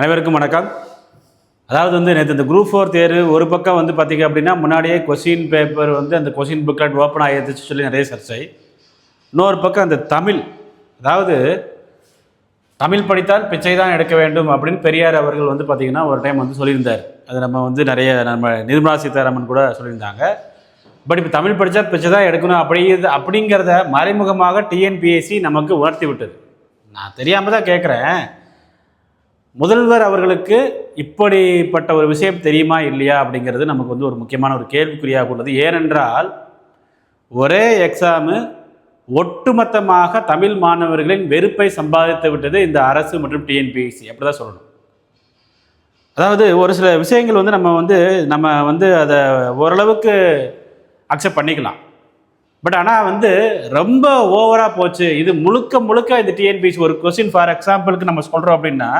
அனைவருக்கும் வணக்கம். அதாவது வந்து நேற்று இந்த குரூப் ஃபோர் தேர்வு ஒரு பக்கம் வந்து பார்த்தீங்க அப்படின்னா முன்னாடியே கொஷின் பேப்பர் வந்து அந்த கொஷின் புக்லெட் ஓப்பன் ஆகிடுச்சு சொல்லி நிறைய சர்ச்சை. இன்னொரு பக்கம் அந்த தமிழ் அதாவது தமிழ் படித்தால் பிச்சை தான் எடுக்க வேண்டும் அப்படின்னு பெரியார் அவர்கள் வந்து பார்த்திங்கன்னா ஒரு டைம் வந்து சொல்லியிருந்தார். அது நம்ம வந்து நிறைய நம்ம நிர்மலா சீதாராமன் கூட சொல்லியிருந்தாங்க. பட் இப்போ தமிழ் படித்தா பிச்சை தான் எடுக்கணும் அப்படிங்கிறது அப்படிங்கிறத மறைமுகமாக டிஎன்பிஎஸ்சி நமக்கு உணர்த்தி விட்டது. நான் தெரியாமல் தான் கேட்குறேன் முதல்வர் அவர்களுக்கு இப்படிப்பட்ட ஒரு விஷயம் தெரியுமா இல்லையா அப்படிங்கிறது நமக்கு வந்து ஒரு முக்கியமான ஒரு கேள்விக்குறியாக உள்ளது. ஏனென்றால் ஒரே எக்ஸாமு ஒட்டுமொத்தமாக தமிழ் மாணவர்களின் வெறுப்பை சம்பாதித்து விட்டது இந்த அரசு மற்றும் டிஎன்பிஎஸ்சி அப்படி தான் சொல்லணும். அதாவது ஒரு சில விஷயங்கள் வந்து நம்ம வந்து நம்ம வந்து அதை ஓரளவுக்கு அக்செப்ட் பண்ணிக்கலாம். பட் ஆனால் வந்து ரொம்ப ஓவராக போச்சு. இது முழுக்க முழுக்க இந்த டிஎன்பிஎஸ்சி ஒரு கொஸ்டின் ஃபார் எக்ஸாம்பிளுக்கு நம்ம சொல்கிறோம் அப்படின்னா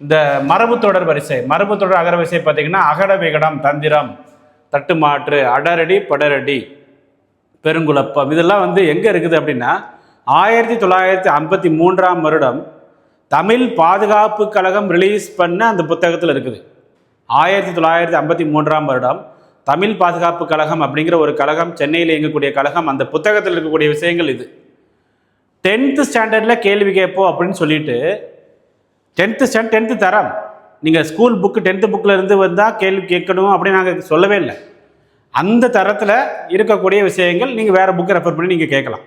இந்த மரபு தொடர் வரிசை மரபு தொடர் அகர வரிசை பார்த்தீங்கன்னா அகட விகடம் தந்திரம் தட்டுமாற்று அடரடி படரடி பெருங்குழப்பம். இதெல்லாம் வந்து எங்கே இருக்குது அப்படின்னா ஆயிரத்தி தொள்ளாயிரத்தி ஐம்பத்தி மூன்றாம் வருடம் தமிழ் பாதுகாப்பு கழகம் ரிலீஸ் பண்ண அந்த புத்தகத்தில் இருக்குது. ஆயிரத்தி தொள்ளாயிரத்தி ஐம்பத்தி மூன்றாம் வருடம் தமிழ் பாதுகாப்பு கழகம் அப்படிங்கிற ஒரு கழகம் சென்னையில் இயங்கக்கூடிய கழகம் அந்த புத்தகத்தில் இருக்கக்கூடிய விஷயங்கள் இது. டென்த்து ஸ்டாண்டர்டில் கேள்வி கேட்போம் அப்படின்னு சொல்லிட்டு டென்த்து ஸ்டாண்ட் டென்த்து தரம். நீங்கள் ஸ்கூல் புக்கு டென்த்து புக்கில் இருந்து வந்தால் கேள்வி கேட்கணும் அப்படின்னு நாங்கள் சொல்லவே இல்லை. அந்த தரத்தில் இருக்கக்கூடிய விஷயங்கள் நீங்கள் வேறு புக்கை ரெஃபர் பண்ணி நீங்கள் கேட்கலாம்.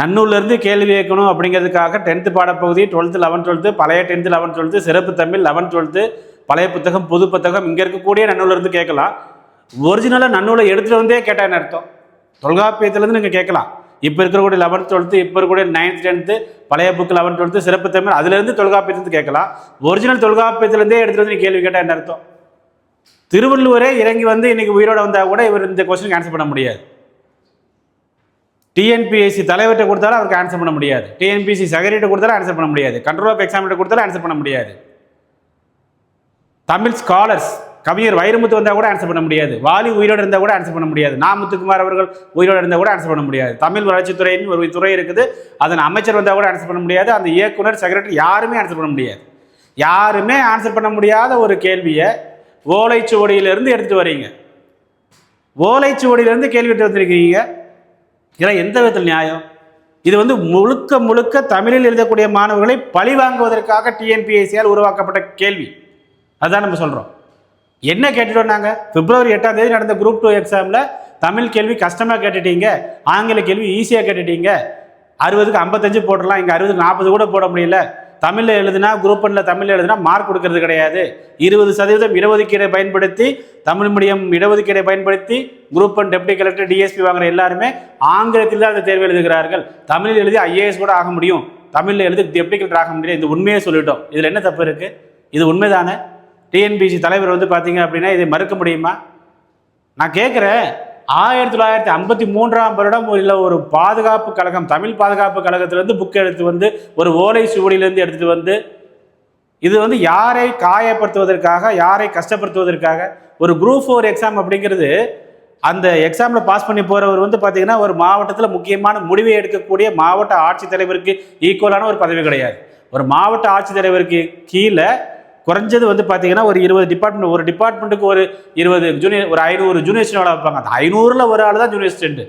நன்னூர்லேருந்து கேள்வி கேட்கணும் அப்படிங்கிறதுக்காக டென்த்து பாடப்பகுதி டுவெல்த்து லெவன் டுவெல்த்து பழைய டென்த்து லெவன்த் டுவெல்த்து சிறப்பு தமிழ் லெவன் டுவெல்த்து பழைய புத்தகம் புது புத்தகம் இங்கே இருக்கக்கூடிய நன்னூலேருந்து கேட்கலாம். ஒரிஜினலாக நன்னூலை எடுத்துகிட்டு வந்தே கேட்டான்னு அர்த்தம்? தொல்காப்பியத்துலேருந்து நீங்கள் கேட்கலாம். இப்போ இருக்கக்கூடிய லெவன்த் டுவெல்த்து இப்போ இருக்கக்கூடிய நைன்த் டென்த்து பழைய புக் லெவன்த் டுவெல்த்து சிறப்பு தமிழ். அதுலேருந்து தொல்காப்பியத்துலேருந்து கேட்கலாம். ஒரிஜினல் தொல்காப்பியத்துலேருந்தே எடுத்துகிட்டு வந்து நீ கேள்வி கேட்டால் என்ன அர்த்தம்? திருவள்ளுவரே இறங்கி வந்து இன்னைக்கு உயிரோட வந்தால் கூட இவர் இந்த கொஸ்டினுக்கு ஆன்சர் பண்ண முடியாது. டிஎன்பிஎஸ்சி தலைவர்கிட்ட கொடுத்தாலும் அவருக்கு ஆன்சர் பண்ண முடியாது. டிஎன்பிஎஸ்சி செக்ரட்டரி கொடுத்தாலும் ஆன்சர் பண்ண முடியாது. கண்ட்ரோல் ஆஃப் எக்ஸாமிட்ட கொடுத்தாலும் ஆன்சர் பண்ண முடியாது. தமிழ் ஸ்காலர்ஸ் கவிஞர் வைரமுத்து வந்தால் கூட ஆன்சர் பண்ண முடியாது. வாலி உயிரோடு இருந்தால் கூட ஆன்சர் பண்ண முடியாது. நா முத்துக்குமார் அவர்கள் உயிரோடு இருந்தால் கூட ஆன்சர் பண்ண முடியாது. தமிழ் வளர்ச்சித்துறைன்னு ஒரு துறை இருக்குது. அதன் அமைச்சர் வந்தால் கூட ஆன்சர் பண்ண முடியாது. அந்த இயக்குனர் செக்ரட்டரி யாருமே ஆன்சர் பண்ண முடியாது. யாருமே ஆன்சர் பண்ண முடியாத ஒரு கேள்வியை ஓலைச்சுவடியிலிருந்து எடுத்துகிட்டு வரீங்க. ஓலைச்சுவடியிலிருந்து கேள்வி எடுத்து வந்திருக்கிறீங்க. இதெல்லாம் எந்த விதத்தில் நியாயம்? இது வந்து முழுக்க முழுக்க தமிழில் எழுதக்கூடிய மாணவர்களை பழி வாங்குவதற்காக டிஎன்பிஎஸ்சியால் உருவாக்கப்பட்ட கேள்வி. அதுதான் நம்ம சொல்கிறோம் என்ன கேட்டுட்டோம் நாங்கள் பிப்ரவரி எட்டாம் தேதி நடந்த குரூப் டூ எக்ஸாமில் தமிழ் கேள்வி கஷ்டமாக கேட்டுட்டீங்க ஆங்கில கேள்வி ஈஸியாக கேட்டுட்டீங்க. அறுபதுக்கு ஐம்பத்தஞ்சு போடலாம் இங்கே அறுபதுக்கு நாற்பது கூட போட முடியல. தமிழில் எழுதுனா குரூப் ஒன்றில் தமிழில் எழுதுனா மார்க் கொடுக்கறது கிடையாது. இருபது சதவீதம் இடஒதுக்கீடை பயன்படுத்தி தமிழ் மீடியம் இடஒதுக்கீடை பயன்படுத்தி group one deputy collector DSP வாங்குற எல்லாருமே ஆங்கிலத்தில் தான் அந்த தேர்வு எழுதுகிறார்கள். தமிழில் எழுதி ஐஏஎஸ் கூட ஆக முடியும். தமிழில் எழுதி டெப்டி கலெக்டர் ஆக முடியும் இந்த உண்மையை சொல்லிட்டோம். இதில் என்ன தப்பு இருக்குது இது உண்மைதானே? டிஎன்பிசி தலைவர் வந்து பார்த்தீங்க அப்படின்னா இதை மறுக்க முடியுமா? நான் கேட்குறேன். ஆயிரத்தி தொள்ளாயிரத்தி ஐம்பத்தி மூன்றாம் வருடம் உள்ள ஒரு பாதுகாப்பு கழகம் தமிழ் பாதுகாப்பு கழகத்திலேருந்து புக் எடுத்து வந்து ஒரு ஓலை சுவடியிலேருந்து எடுத்துகிட்டு வந்து இது வந்து யாரை காயப்படுத்துவதற்காக யாரை கஷ்டப்படுத்துவதற்காக? ஒரு குரூப் ஃபோர் எக்ஸாம் அப்படிங்கிறது அந்த எக்ஸாமில் பாஸ் பண்ணி போகிறவர் வந்து பார்த்தீங்கன்னா ஒரு மாவட்டத்தில் முக்கியமான முடிவை எடுக்கக்கூடிய மாவட்ட ஆட்சித்தலைவருக்கு ஈக்குவலான ஒரு பதவி கிடையாது. ஒரு மாவட்ட ஆட்சித்தலைவருக்கு கீழே குறைஞ்சது வந்து பார்த்தீங்கன்னா ஒரு இருபது டிபார்ட்மெண்ட் ஒரு டிபார்ட்மெண்ட்டுக்கு ஒரு இருபது ஜூனியர் ஒரு ஐநூறு ஜூனியர் ஸ்டூடெண்ட் வைப்பாங்க அந்த ஐநூறில் ஒரு ஆள் தான் ஜூனியர் ஸ்டூடெண்ட்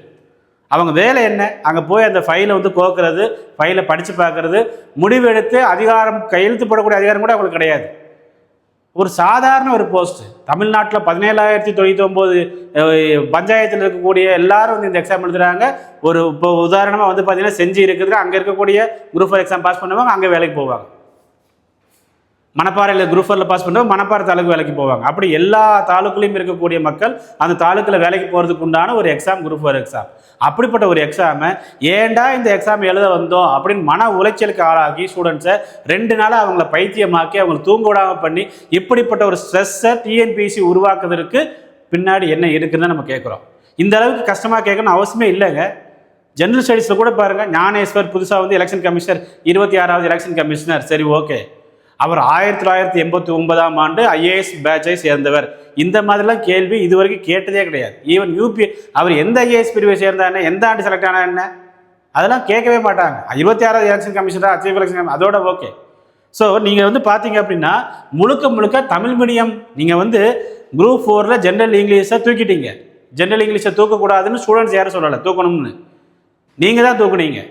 அவங்க வேலை என்ன? அங்கே போய் அந்த ஃபைலை வந்து கோக்குறது ஃபைலை படித்து பார்க்கறது முடிவெடுத்து அதிகாரம் கையெழுத்து போடக்கூடிய அதிகாரம் கூட அவங்களுக்கு கிடையாது. ஒரு சாதாரண ஒரு போஸ்ட் தமிழ்நாட்டில் பதினேழாயிரத்தி தொண்ணூற்றி ஒம்பது பஞ்சாயத்தில் இருக்கக்கூடிய எல்லாரும் வந்து இந்த எக்ஸாம் எழுதுறாங்க. ஒரு இப்போ உதாரணமாக வந்து பார்த்தீங்கன்னா செஞ்சு இருக்குது அங்கே இருக்கக்கூடிய குரூப் ஃபோர் எக்ஸாம் பாஸ் பண்ணுவாங்க அங்கே வேலைக்கு போவாங்க. மணப்பாறையில் குரூப் ஃபோரில் பாஸ் பண்ணுறவங்க மணப்பாறை தாலுக்கு வேலைக்கு போவாங்க. அப்படி எல்லா தாலுக்குலையும் இருக்கக்கூடிய மக்கள் அந்த தாலுக்கில் வேலைக்கு போகிறதுக்கு உண்டான ஒரு எக்ஸாம் குரூப் ஃபோர் எக்ஸாம் அப்படிப்பட்ட ஒரு எக்ஸாமை ஏன்டா இந்த எக்ஸாம் எழுத வந்தோம் அப்படின்னு மன உளைச்சலுக்கு ஆளாகி ஸ்டூடெண்ட்ஸை ரெண்டு நாளாக அவங்கள பைத்தியமாக்கி அவங்களை தூங்க விடாமல் பண்ணி இப்படிப்பட்ட ஒரு ஸ்ட்ரெஸ்ஸை டிஎன்பிசி உருவாக்குறதுக்கு பின்னாடி என்ன இருக்குன்னு நம்ம கேட்குறோம் இந்த அளவுக்கு கஷ்டமாக கேட்கணும்னு அவசியமே இல்லைங்க. ஜென்ரல் ஸ்டடீஸில் கூட பாருங்கள் ஞானேஸ்வர் புதுசாக வந்து எலெக்ஷன் கமிஷனர் இருபத்தி ஆறாவது எலெக்ஷன் கமிஷனர் சரி ஓகே அவர் ஆயிரத்தி தொள்ளாயிரத்தி எண்பத்தி ஒன்பதாம் ஆண்டு ஐஏஎஸ் பேட்சை சேர்ந்தவர். இந்த மாதிரிலாம் கேள்வி இது வரைக்கும் கேட்டதே கிடையாது. ஈவன் யூபி அவர் எந்த ஐஏஎஸ் பிரிவை சேர்ந்தா என்ன எந்த ஆண்டு செலக்ட் ஆனா என்ன? அதெல்லாம் கேட்கவே மாட்டாங்க. இருபத்தி ஆறாவது எலெக்ஷன் கமிஷனர் அச்சீவ் எலெக்ஷன் அதோட ஓகே ஸோ நீங்கள் வந்து பார்த்தீங்க அப்படின்னா முழுக்க முழுக்க தமிழ் மீடியம் நீங்கள் வந்து குரூப் ஃபோரில் ஜென்ரல் இங்கிலீஷை தூக்கிட்டீங்க. ஜென்ரல் இங்கிலீஷை தூக்கக்கூடாதுன்னு ஸ்டூடெண்ட்ஸ் யாரும் சொல்லலை தூக்கணும்னு. நீங்கள் தான் தூக்குனீங்க.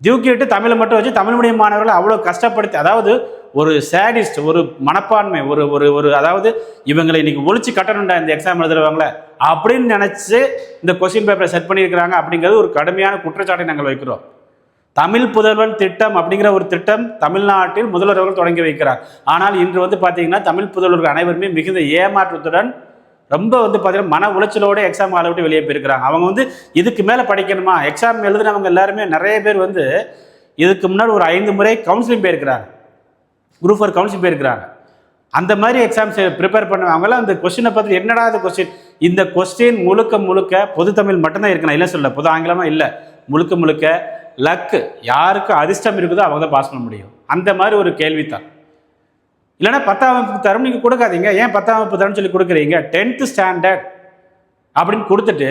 தூக்கிட்டு தமிழை மட்டும் வச்சு தமிழ் மீடியம் மாணவர்களை அவ்வளோ கஷ்டப்படுத்தி அதாவது ஒரு சேடிஸ்ட் ஒரு மனப்பான்மை ஒரு ஒரு ஒரு அதாவது இவங்களை இன்னைக்கு ஒழிச்சு கட்டணும்டா இந்த எக்ஸாம் எழுதுறவங்கள அப்படின்னு நினச்சி இந்த கொஸ்டின் பேப்பரை செட் பண்ணியிருக்கிறாங்க அப்படிங்கிறது ஒரு கடுமையான குற்றச்சாட்டை நாங்கள் வைக்கிறோம். தமிழ் புதல்வன் திட்டம் அப்படிங்கிற ஒரு திட்டம் தமிழ்நாட்டில் முதல்வர் அவர்கள் தொடங்கி வைக்கிறார். ஆனால் இன்று வந்து பார்த்தீங்கன்னா தமிழ் புதல்வர்கள் அனைவருமே மிகுந்த ஏமாற்றத்துடன் ரொம்ப வந்து பார்த்தீங்கன்னா மன உளைச்சலோட எக்ஸாம் ஆளை விட்டு வெளியே போயிருக்கிறாங்க. அவங்க வந்து இதுக்கு மேலே படிக்கணுமா? எக்ஸாம் எழுதுனவங்க எல்லாருமே நிறைய பேர் வந்து இதுக்கு முன்னாடி ஒரு ஐந்து முறை கவுன்சிலிங் போயிருக்கிறாங்க. குரூப் ஃபோர் கவுன்சிலிங் போயிருக்கிறாங்க. அந்த மாதிரி எக்ஸாம்ஸ் ப்ரிப்பேர் பண்ணவங்களாம் அந்த கொஸ்டினை பார்த்து என்னடா அது கொஸ்டின் இந்த கொஸ்டின் முழுக்க முழுக்க பொது தமிழ் மட்டும்தான் இருக்கணும் இல்லை சொல்ல பொது ஆங்கிலமாக இல்லை. முழுக்க முழுக்க லக்கு யாருக்கு அதிர்ஷ்டம் இருக்குதோ அவங்க தான் பாஸ் பண்ண முடியும். அந்த மாதிரி ஒரு கேள்வி தான் இல்லைன்னா பத்தாம் வகுப்பு தரம் நீங்கள் கொடுக்காதீங்க. ஏன் பத்தாம் வகுப்பு தரும்னு சொல்லி கொடுக்குறீங்க? டென்த்து ஸ்டாண்டர்ட் அப்படின்னு கொடுத்துட்டு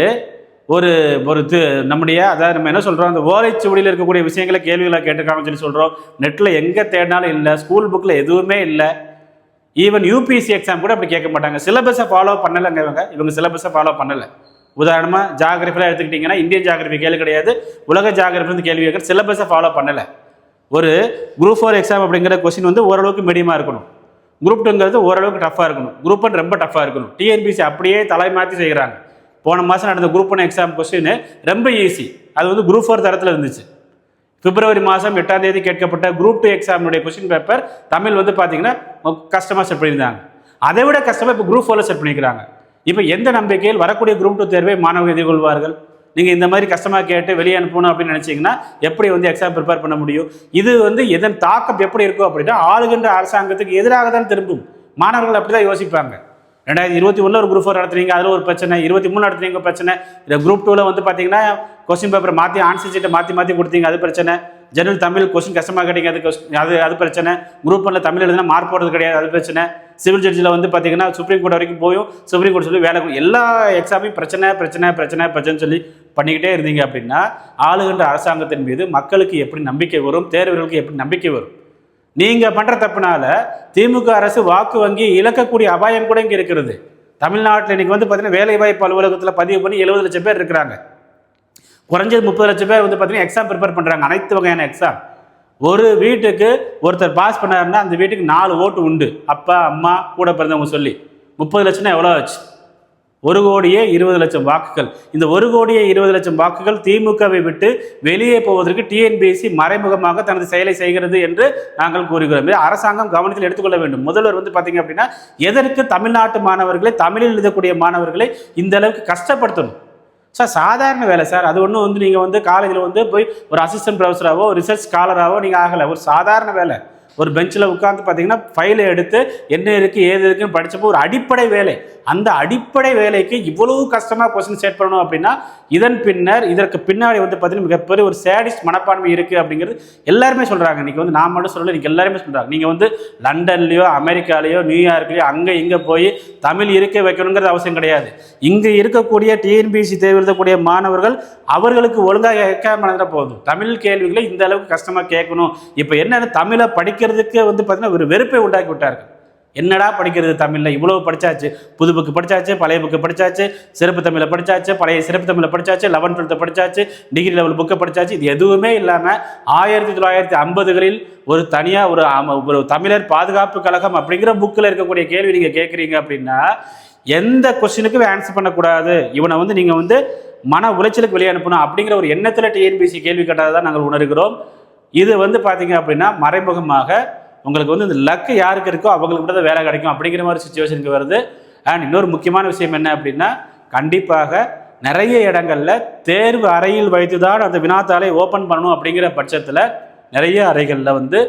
ஒரு ஒரு இது நம்முடைய அதாவது நம்ம என்ன சொல்கிறோம் அந்த ஓலைச்சுவடியில் இருக்கக்கூடிய விஷயங்களை கேள்விகளை கேட்டுக்காம சொல்லி சொல்கிறோம் நெட்டில் எங்கே தேடினாலும் இல்லை ஸ்கூல் புக்கில் எதுவுமே இல்லை. ஈவன் யூபிஎஸ்சி எக்ஸாம் கூட அப்படி கேட்க மாட்டாங்க. சிலபஸை ஃபாலோ பண்ணலைங்க இவங்க. இவங்க சிலபஸை ஃபாலோ பண்ணலை. உதாரணமாக ஜாகிரபிலாம் எடுத்துக்கிட்டிங்கன்னா இந்தியன் ஜாகிரபி கேள்வி கிடையாது. உலக ஜாகிரபி கேள்வி கேட்குற சிலபஸை ஃபாலோ பண்ணலை. ஒரு குரூப் ஃபோர் எக்ஸாம் அப்படிங்கிற கொஸ்டின் வந்து ஓரளவுக்கு மீடியமாக இருக்கணும். குரூப் டூங்கிறது ஓரளவுக்கு டஃப்பாக இருக்கணும். குரூப் ஒன் ரொம்ப டஃப்பாக இருக்கணும். டிஎன்பிசி அப்படியே தலை மாற்றி செய்கிறாங்க போன மாதம் நடந்த குரூப் ஒன் எக்ஸாம் கொஸ்டின் ரொம்ப ஈஸி அது வந்து குரூப் ஃபோர் தரத்தில் இருந்துச்சு. பிப்ரவரி மாதம் எட்டாம் தேதி கேட்கப்பட்ட குரூப் டூ எக்ஸாமுடைய கொஸ்டின் பேப்பர் தமிழ் வந்து பார்த்தீங்கன்னா கஷ்டமாக செட் பண்ணியிருந்தாங்க. அதை விட கஷ்டமாக இப்போ குரூப் ஃபோரில் செட் பண்ணிக்கிறாங்க. இப்போ எந்த நம்பிக்கையில் வரக்கூடிய குரூப் டூ தேர்வை மாணவர்கள் எதிர்கொள்வார்கள்? நீங்கள் இந்த மாதிரி கஷ்டமாக கேட்டு வெளியே அனுப்பணும் அப்படின்னு நினச்சிங்கன்னா எப்படி வந்து எக்ஸாம் ப்ரிப்பேர் பண்ண முடியும்? இது வந்து எதன் தாக்கம் எப்படி இருக்கும் அப்படின்னா ஆளுகின்ற அரசாங்கத்துக்கு எதிராக தான் திரும்பும். மாணவர்கள் அப்படி தான் யோசிப்பாங்க. ரெண்டாயிரத்தி இருபத்தி ஒன்றில் ஒரு குரூப் ஃபோர் நடத்துறீங்க அதில் ஒரு பிரச்சனை. இருபத்தி மூணு நடத்துறீங்க பிரச்சனை. இந்த குரூப் டூவில் வந்து பார்த்தீங்கன்னா கொஸ்டின் பேப்பர் மாற்றி ஆன்சர் சீட்டை மாற்றி மாற்றி கொடுத்தீங்க அது பிரச்சனை. ஜெனரல் தமிழ் கொஸ்டின் கஷ்டமாக கேட்டீங்க அது அது அது பிரச்சனை. குரூப் ஒன்றில் தமிழ் எழுதுனா மார்க் போடுறது கிடையாது அது பிரச்சனை. சிவில் ஜட்ஜில் வந்து பார்த்தீங்கன்னா சுப்ரீம் கோர்ட் வரைக்கும் போயும் சுப்ரீம் கோர்ட் சொல்லி வேலை எல்லா எக்ஸாமையும் பிரச்சனை பிரச்சனை பிரச்சனை பிரச்சனை சொல்லி பண்ணிக்கிட்டே இருந்தீங்க அப்படின்னா ஆளுகின்ற அரசாங்கத்தின் மீது மக்களுக்கு எப்படி நம்பிக்கை வரும் தேர்வர்களுக்கு எப்படி நம்பிக்கை வரும்? நீங்க பண்ற தப்புனால திமுக அரசு வாக்கு வங்கி இழக்கக்கூடிய அபாயம் கூட இங்க இருக்கிறது. தமிழ்நாட்டில் இன்னைக்கு வந்து பார்த்தீங்கன்னா வேலைவாய்ப்பு அலுவலகத்தில் பதிவு பண்ணி எழுபது லட்சம் பேர் இருக்கிறாங்க. குறைஞ்சது முப்பது லட்சம் பேர் வந்து பார்த்தீங்கன்னா எக்ஸாம் ப்ரிப்பேர் பண்ணுறாங்க அனைத்து வகையான எக்ஸாம் ஒரு வீட்டுக்கு ஒருத்தர் பாஸ் பண்ணாருன்னா அந்த வீட்டுக்கு நாலு ஓட்டு உண்டு. அப்பா அம்மா கூட பிறந்தவங்க சொல்லி. முப்பது லட்சம்னா எவ்வளோ ஆச்சு? ஒரு கோடியே இருபது லட்சம் வாக்குகள். இந்த ஒரு கோடியே இருபது லட்சம் வாக்குகள் திமுகவை விட்டு வெளியே போவதற்கு டிஎன்பிஎஸ்சி மறைமுகமாக தனது செயலை செய்கிறது என்று நாங்கள் கூறுகிறோம். அரசாங்கம் கவனத்தில் எடுத்துக்கொள்ள வேண்டும். முதல்வர் வந்து பார்த்தீங்க அப்படின்னா எதற்கு தமிழ்நாட்டு மாணவர்களை தமிழில் எழுதக்கூடிய மாணவர்களை இந்த அளவுக்கு கஷ்டப்படுத்தணும்? சார் சாதாரண வேலை சார். அது ஒன்றும் வந்து நீங்கள் வந்து காலேஜில் வந்து போய் ஒரு அசிஸ்டன்ட் ப்ரொஃபஸராகவோ ரிசர்ச் ஸ்காலராகவோ நீங்கள் ஆகலை. ஒரு சாதாரண வேலை. ஒரு பெஞ்சில் உட்காந்து பார்த்தீங்கன்னா ஃபைலை எடுத்து என்ன இருக்குது ஏது இருக்குன்னு படிச்சப்போ ஒரு அடிப்படை வேலை. அந்த அடிப்படை வேலைக்கு இவ்வளவு கஷ்டமாக கொஸ்டின் செட் பண்ணணும் அப்படின்னா இதன் பின்னர் இதற்கு பின்னாடி வந்து பார்த்தீங்கன்னா மிகப்பெரிய ஒரு சேடிஸ்ட் மனப்பான்மை இருக்குது அப்படிங்கிறது எல்லாருமே சொல்கிறாங்க இன்றைக்கி வந்து நான் மட்டும் சொல்லலை இன்றைக்கி எல்லாருமே சொல்கிறாங்க நீங்கள் வந்து லண்டன்லேயோ அமெரிக்காலேயோ நியூயார்க்லேயோ அங்கே இங்கே போய் தமிழ் இருக்க வைக்கணுங்கிறது அவசியம் கிடையாது. இங்கே இருக்கக்கூடிய டிஎன்பிஎஸ்சி தேர்வு எழுதக்கூடிய மாணவர்கள் அவர்களுக்கு ஒழுங்காக எக்ஸாம் நடந்த போதும். தமிழ் கேள்விகளை இந்த அளவுக்கு கஷ்டமாக கேட்கணும். இப்போ என்னென்ன தமிழை படிக்க படிக்கிறதுக்கு வந்து பார்த்தீங்கன்னா ஒரு வெறுப்பை உண்டாக்கி விட்டார்கள். என்னடா படிக்கிறது தமிழில்? இவ்வளோ படித்தாச்சு புது புக்கு படித்தாச்சு பழைய புக்கு படிச்சாச்சு சிறப்பு தமிழை படிச்சாச்சு பழைய சிறப்பு தமிழை படிச்சாச்சு லெவன்த் டுவெல்த்தை படித்தாச்சு டிகிரி லெவல் புக்கை படிச்சாச்சு. இது எதுவுமே இல்லாமல் ஆயிரத்தி தொள்ளாயிரத்தி ஐம்பதுகளில் ஒரு தனியாக ஒரு ஒரு தமிழர் பாதுகாப்பு கழகம் அப்படிங்கிற புக்கில் இருக்கக்கூடிய கேள்வி நீங்கள் கேட்குறீங்க அப்படின்னா எந்த கொஸ்டினுக்கும் ஆன்சர் பண்ணக்கூடாது. இவனை வந்து நீங்கள் வந்து மன உளைச்சலுக்கு வெளியே அனுப்பணும் அப்படிங்கிற ஒரு எண்ணத்தில் டிஎன்பிசி கேள்வி கேட்டதை தான் நாங்கள் உணர்கிறோம். இது வந்து பார்த்தீங்க அப்படின்னா மறைமுகமாக உங்களுக்கு வந்து இந்த லக்கு யாருக்கு இருக்கோ அவங்களுக்கு மட்டும் தான் வேலை கிடைக்கும் அப்படிங்கிற மாதிரி சுச்சுவேஷனுக்கு வருது. அண்ட் இன்னொரு முக்கியமான விஷயம் என்ன அப்படின்னா கண்டிப்பாக நிறைய இடங்களில் தேர்வு அறையில் வைத்து தான் அந்த வினாத்தாளை ஓப்பன் பண்ணணும் அப்படிங்கிற பட்சத்தில் நிறைய அறைகளில் வந்து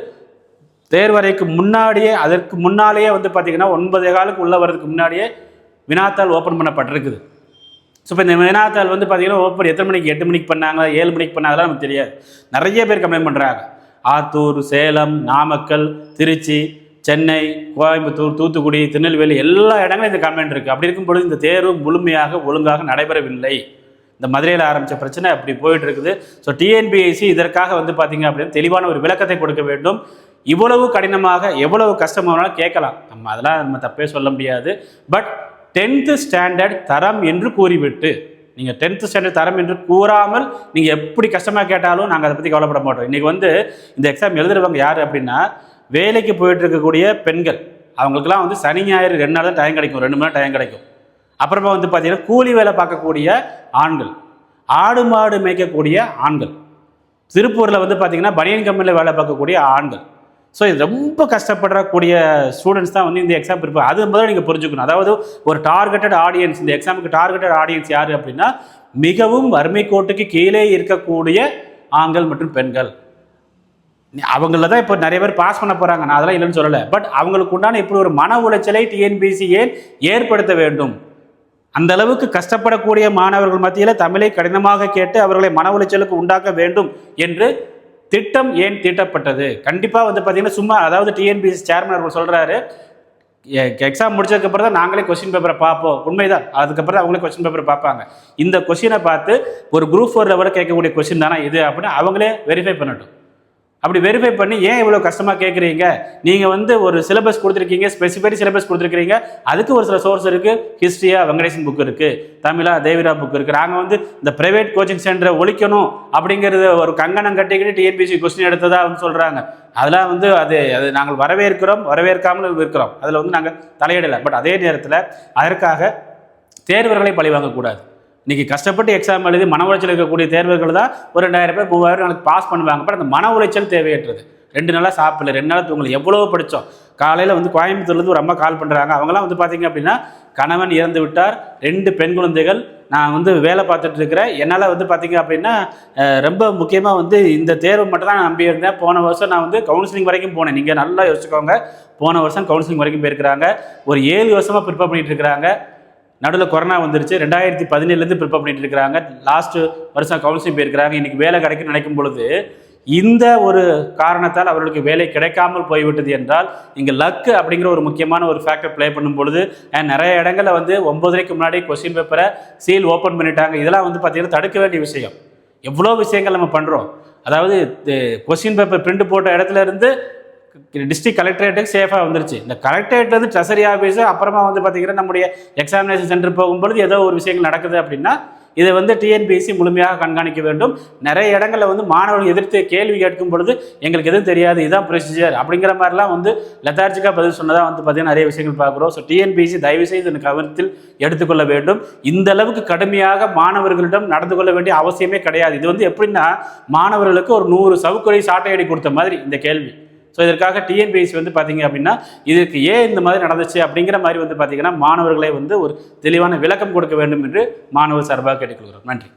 தேர்வறைக்கு முன்னாடியே அதற்கு முன்னாலேயே வந்து பார்த்தீங்கன்னா ஒன்பதே காலுக்கு உள்ள வர்றதுக்கு முன்னாடியே வினாத்தாள் ஓப்பன் பண்ணப்பட்டிருக்குது. ஸோ இப்போ இந்த வினாத்தாள் வந்து பார்த்தீங்கன்னா ஓப்பன் எத்தனை மணிக்கு எட்டு மணிக்கு பண்ணாங்களா ஏழு மணிக்கு பண்ணாங்களா நமக்கு தெரியாது. நிறைய பேர் கம்ப்ளைண்ட் பண்ணுறாங்க ஆத்தூர் சேலம் நாமக்கல் திருச்சி சென்னை கோயம்புத்தூர் தூத்துக்குடி திருநெல்வேலி எல்லா இடங்களும் இந்த கம்ப்ளைண்ட் இருக்குது அப்படி இருக்கும் பொழுது இந்த தேர்வு முழுமையாக ஒழுங்காக நடைபெறவில்லை. இந்த மதுரையில் ஆரம்பித்த பிரச்சனை அப்படி போயிட்டு இருக்குது. ஸோ டிஎன்பிஎஸ்சி இதற்காக வந்து பார்த்தீங்க அப்படின்னா தெளிவான ஒரு விளக்கத்தை கொடுக்க வேண்டும். இவ்வளவு கடினமாக எவ்வளவு கஷ்டமானாலும் கேட்கலாம். நம்ம அதெல்லாம் நம்ம தப்பே சொல்ல முடியாது. பட் டென்த்து ஸ்டாண்டர்ட் தரம் என்று கூறிவிட்டு நீங்கள் டென்த்து ஸ்டாண்டர்ட் தரம் என்று கூறாமல் நீங்கள் எப்படி கஷ்டமாக கேட்டாலும் நாங்கள் அதை பற்றி கவலைப்பட மாட்டோம். இன்றைக்கி வந்து இந்த எக்ஸாம் எழுதுறவங்க யார் அப்படின்னா வேலைக்கு போயிட்டு இருக்கக்கூடிய பெண்கள். அவங்களுக்குலாம் வந்து சனி ஞாயிறு ரெண்டு நாள் தான் டைம் கிடைக்கும். ரெண்டு மணி நேரம் டைம் கிடைக்கும். அப்புறமா வந்து பார்த்தீங்கன்னா கூலி வேலை பார்க்கக்கூடிய ஆண்கள். ஆடு மாடு மேய்க்கக்கூடிய ஆண்கள். திருப்பூரில் வந்து பார்த்தீங்கன்னா பனியன் கம்பெனியில் வேலை பார்க்கக்கூடிய ஆண்கள். ஸோ இது ரொம்ப கஷ்டப்படக்கூடிய ஸ்டூடெண்ட்ஸ் தான் வந்து இந்த எக்ஸாம் ப்ரிப்பேர் அது முதல்ல நீங்கள் புரிஞ்சுக்கணும். அதாவது ஒரு டார்கெட்டட் ஆடியன்ஸ் இந்த எக்ஸாமுக்கு டார்கெட்டட் ஆடியன்ஸ் யார் அப்படின்னா மிகவும் வறுமை கோட்டுக்கு கீழே இருக்கக்கூடிய ஆண்கள் மற்றும் பெண்கள். அவங்கள தான் இப்போ நிறைய பேர் பாஸ் பண்ண போகிறாங்க நான் அதெல்லாம் இல்லைன்னு சொல்லலை. பட் அவங்களுக்கு உண்டான இப்படி ஒரு மன உளைச்சலை டிஎன்பிசி ஏன் ஏற்படுத்த வேண்டும்? அந்த அளவுக்கு கஷ்டப்படக்கூடிய மாணவர்கள் மத்தியில் தமிழை கடினமாக கேட்டு அவர்களை மன உளைச்சலுக்கு உண்டாக்க வேண்டும் என்று திட்டம் ஏன் தீட்டப்பட்டது? கண்டிப்பாக வந்து பார்த்தீங்கன்னா சும்மா அதாவது டிஎன்பிசி சேர்மன் அவர்கள் சொல்கிறாரு எக்ஸாம் முடிச்சதுக்கப்புறம் தான் நாங்களே கொஸ்டின் பேப்பரை பார்ப்போம். உண்மைதான். அதுக்கப்புறம் தான் அவங்களே கொஸ்டின் பேப்பரை பார்ப்பாங்க. இந்த கொஸ்டினை பார்த்து ஒரு குரூப் ஃபோர் லெவலில் கேட்கக்கூடிய கொஸ்டின் தானே இது? அப்படின்னு அவங்களே வெரிஃபை பண்ணட்டும். அப்படி வெரிஃபை பண்ணி ஏன் இவ்வளோ கஷ்டமாக கேட்குறீங்க நீங்கள் வந்து ஒரு சிலபஸ் கொடுத்துருக்கீங்க ஸ்பெசிஃபைடு சிலபஸ் கொடுத்துருக்கீங்க அதுக்கு ஒரு சில சோர்ஸ் இருக்குது ஹிஸ்ட்ரியா வெங்கடேசன் புக் இருக்குது தமிழா தேவிரா புக் இருக்குது நாங்கள் வந்து இந்த ப்ரைவேட் கோச்சிங் சென்டரை ஒழிக்கணும் அப்படிங்கிறது ஒரு கங்கணம் கட்டிக்கிட்டு டிஎன்பிசி கொஸ்டின் எடுத்ததா வந்து சொல்கிறாங்க அதெல்லாம் வந்து அது அது நாங்கள் வரவேற்கிறோம். வரவேற்காமல் இருக்கிறோம். அதில் வந்து நாங்கள் தலையிடலை. பட் அதே நேரத்தில் அதற்காக தேர்வர்களை பழி வாங்கக்கூடாது. இன்னைக்கு கஷ்டப்பட்டு எக்ஸாம் எழுதி மன உளைச்சல் இருக்கக்கூடிய தேர்வுகள் தான் ஒரு ரெண்டாயிரம் பேர் மூவாயிரம் நாளைக்கு பாஸ் பண்ணுவாங்க. பட் அந்த மன உளைச்சல் தேவையற்றது. ரெண்டு நாளாக சாப்பிடல ரெண்டு நாளாக தூங்கல எவ்வளோ படித்தோம் காலையில் வந்து கோயம்புத்தூர்லேருந்து ஒரு அம்மா கால் பண்ணுறாங்க அவங்களாம் வந்து பார்த்தீங்க அப்படின்னா கணவன் இறந்து விட்டார் ரெண்டு பெண் குழந்தைகள். நான் வந்து வேலை பார்த்துட்டு இருக்கிறேன். என்னால் வந்து பார்த்தீங்க அப்படின்னா ரொம்ப முக்கியமாக வந்து இந்த தேர்வு மட்டும் தான் நான் நம்பியிருந்தேன். போன வருஷம் நான் வந்து கவுன்சிலிங் வரைக்கும் போனேன். நீங்கள் நல்லா யோசிச்சுக்கோங்க. போன வருஷம் கவுன்சிலிங் வரைக்கும் போயிருக்கிறாங்க. ஒரு ஏழு வருஷமாக ப்ரிப்பேர் பண்ணிட்டு இருக்கிறாங்க. நடுவில் கொரோனா வந்துருச்சு. ரெண்டாயிரத்தி பதினேழுலேருந்து ப்ரிப்பேர் பண்ணிட்டு இருக்கிறாங்க. லாஸ்ட் வருஷம் கவுன்சிலிங் போயிருக்கிறாங்க. இன்றைக்கி வேலை கிடைக்கும் நினைக்கும் பொழுது இந்த ஒரு காரணத்தால் அவர்களுக்கு வேலை கிடைக்காமல் போய்விட்டது என்றால் இங்கே லக்கு அப்படிங்கிற ஒரு முக்கியமான ஒரு ஃபேக்டர் ப்ளே பண்ணும் பொழுது நிறைய இடங்களில் வந்து ஒம்பதரைக்கு முன்னாடி கொஸ்டின் பேப்பரை சீல் ஓப்பன் பண்ணிட்டாங்க. இதெல்லாம் வந்து பார்த்தீங்கன்னா தடுக்க வேண்டிய விஷயம். எவ்வளோ விஷயங்கள் நம்ம பண்ணுறோம் அதாவது கொஸ்டின் பேப்பர் பிரிண்ட் போட்ட இடத்துல இருந்து டிஸ்ட்ரிக்ட் கலெக்டரேட்டுக்கு சேஃபாக வந்துருச்சு. இந்த கலெக்டரேட் வந்து ஆஃபீஸு அப்புறமா வந்து பார்த்தீங்கன்னா நம்முடைய எக்ஸாமினேஷன் சென்டர் போகும்பொழுது ஏதோ ஒரு விஷயங்கள் நடக்குது அப்படின்னா இதை வந்து டிஎன்பிஎஸ்சி முழுமையாக கண்காணிக்க வேண்டும். நிறைய இடங்களில் வந்து மாணவர்கள் எதிர்த்து கேள்வி கேட்கும் பொழுது எங்களுக்கு எதுவும் தெரியாது இதான் ப்ரொசீஜர் அப்படிங்கிற மாதிரிலாம் வந்து லெத்தார்ஜிக்காக பதில் சொன்னதாக வந்து பார்த்தீங்கன்னா நிறைய விஷயங்கள் பார்க்குறோம். ஸோ டிஎன்பிஎஸ்சி தயவு செய்து இதன் கவனத்தில் எடுத்துக்கொள்ள வேண்டும். இந்த அளவுக்கு கடுமையாக மாணவர்களிடம் நடந்து கொள்ள வேண்டிய அவசியமே கிடையாது. இது வந்து எப்படின்னா மாணவர்களுக்கு ஒரு நூறு சவுக்குறை சாட்டையடி கொடுத்த மாதிரி இந்த கேள்வி. ஸோ இதற்காக டிஎன்பிஎஸ்சி வந்து பார்த்தீங்க அப்படின்னா இதுக்கு ஏன் இந்த மாதிரி நடந்துச்சு அப்படிங்கிற மாதிரி வந்து பார்த்தீங்கன்னா மாணவர்களை வந்து ஒரு தெளிவான விளக்கம் கொடுக்க வேண்டும் என்று மாணவர் சார்பாக கேட்டுக்கொள்கிறோம். நன்றி.